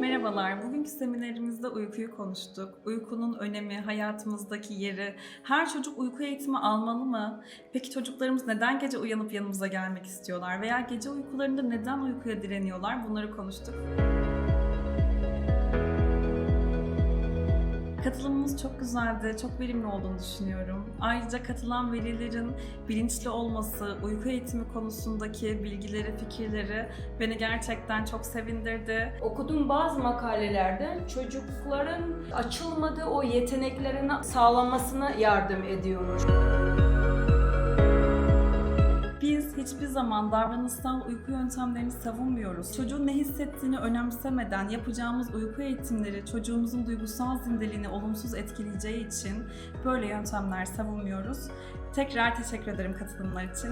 Merhabalar. Bugünkü seminerimizde uykuyu konuştuk. Uykunun önemi, hayatımızdaki yeri. Her çocuk uyku eğitimi almalı mı? Peki çocuklarımız neden gece uyanıp yanımıza gelmek istiyorlar? Veya gece uykularında neden uykuya direniyorlar? Bunları konuştuk. Katılımımız çok güzeldi, çok verimli olduğunu düşünüyorum. Ayrıca katılan velilerin bilinçli olması, uyku eğitimi konusundaki bilgileri, fikirleri beni gerçekten çok sevindirdi. Okuduğum bazı makalelerde çocukların açılmadığı o yeteneklerini sağlamasına yardım ediyormuş. Biz hiçbir zaman davranışsal uyku yöntemlerini savunmuyoruz. Çocuğun ne hissettiğini önemsemeden yapacağımız uyku eğitimleri çocuğumuzun duygusal zindeliğini olumsuz etkileyeceği için böyle yöntemler savunmuyoruz. Tekrar teşekkür ederim katılımlar için.